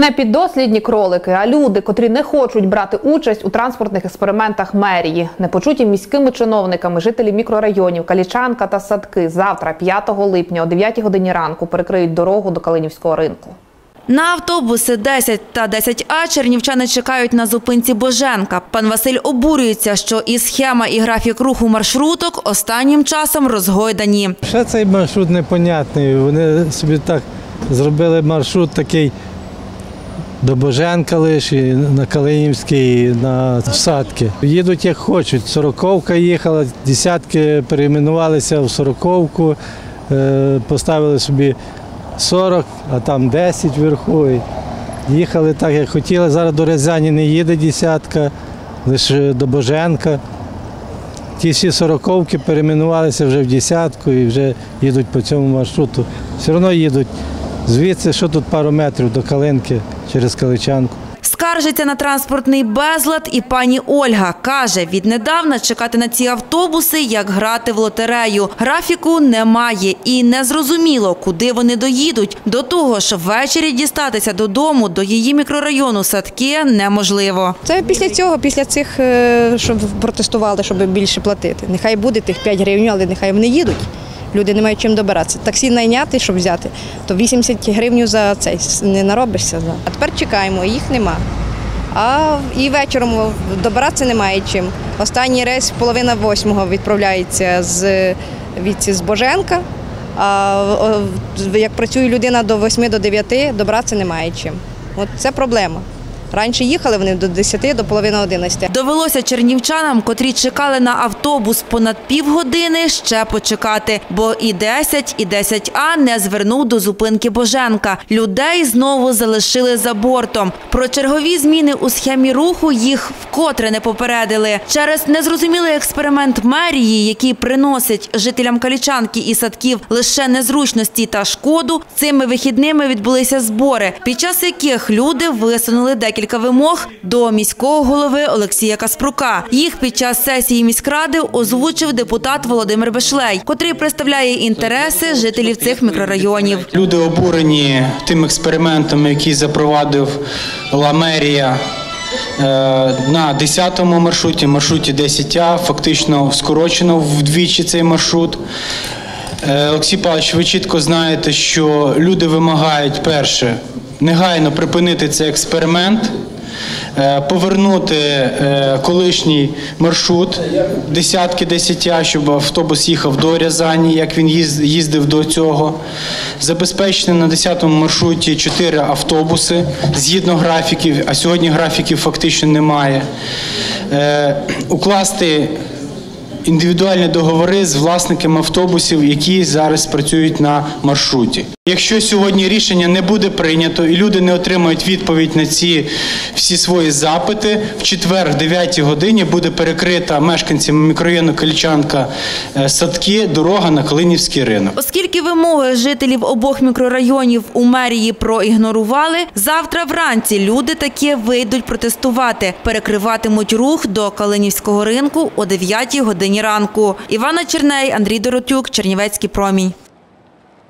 Не піддослідні кролики, а люди, котрі не хочуть брати участь у транспортних експериментах мерії, не почуті міськими чиновниками, жителі мікрорайонів Калічанка та Садки завтра, 5 липня, о 9 годині ранку, перекриють дорогу до Калинівського ринку. На автобуси 10 та 10А чернівчани чекають на зупинці Боженка. Пан Василь обурюється, що і схема, і графік руху маршруток останнім часом розгойдані. Ще цей маршрут непонятний. Вони собі так зробили маршрут такий до Боженка лише, і на Калинівський, на Садки. Їдуть як хочуть. Сороковка їхала, десятки перейменувалися в сороковку, е, поставили собі 40, а там 10 вверху. Їхали так, як хотіли. Зараз до Рязані не їде десятка, лише до Боженка. Ті всі сороковки перейменувалися вже в десятку і вже їдуть по цьому маршруту. Все одно їдуть звідси, що тут пару метрів до Калинки через Каличанку. Скаржиться на транспортний безлад і пані Ольга. Каже, віднедавна чекати на ці автобуси, як грати в лотерею. Графіку немає і незрозуміло, куди вони доїдуть. До того ж, ввечері дістатися додому до її мікрорайону садки неможливо. Це після цього, після цих, е, щоб протестували, щоб більше платити. Нехай буде тих 5 гривень, але нехай вони їдуть. Люди не мають чим добиратися. Таксі найняти, щоб взяти, то 80 гривень за цей не наробишся. за. А тепер чекаємо, їх нема. А і вечором добиратися немає чим. Останній рейс половина восьмого відправляється з, від, з Боженка. А як працює людина до 8 до 9, добратися немає чим. От це проблема. Раніше їхали вони до 10, до половини 11. Довелося чернівчанам, котрі чекали на автобус понад півгодини, ще почекати, бо і 10, і 10А не звернув до зупинки Боженка. Людей знову залишили за бортом. Про чергові зміни у схемі руху їх вкотре не попередили. Через незрозумілий експеримент мерії, який приносить жителям Калічанки і садків лише незручності та шкоду, цими вихідними відбулися збори, під час яких люди висунули декілька вимог до міського голови Олексія Каспрука. Їх під час сесії міськради озвучив депутат Володимир Бешлей, котрий представляє інтереси жителів цих мікрорайонів. Люди обурені тим експериментом, який запровадив Ламерія е, на 10-му маршруті, маршруті 10А, фактично скорочено вдвічі цей маршрут. Е, Олексій Павлович, ви чітко знаєте, що люди вимагають перше негайно припинити цей експеримент. е, Повернути е, колишній маршрут десятки десятя, щоб автобус їхав до Рязані, як він їздив до цього. Забезпечити на 10-му маршруті 4 автобуси згідно графіків, а сьогодні графіків фактично немає. Е, Укласти індивідуальні договори з власниками автобусів, які зараз працюють на маршруті. Якщо сьогодні рішення не буде прийнято і люди не отримають відповідь на ці всі свої запити, в четвер, в 9 годині буде перекрита мешканцями мікрорайону Калічанка е, садки, дорога на Калинівський ринок. Оскільки вимоги жителів обох мікрорайонів у мерії проігнорували, завтра вранці люди таки вийдуть протестувати, перекриватимуть рух до Калинівського ринку о 9 годині ранку. Івана Черней, Андрій Доротюк, Чернівецький промінь.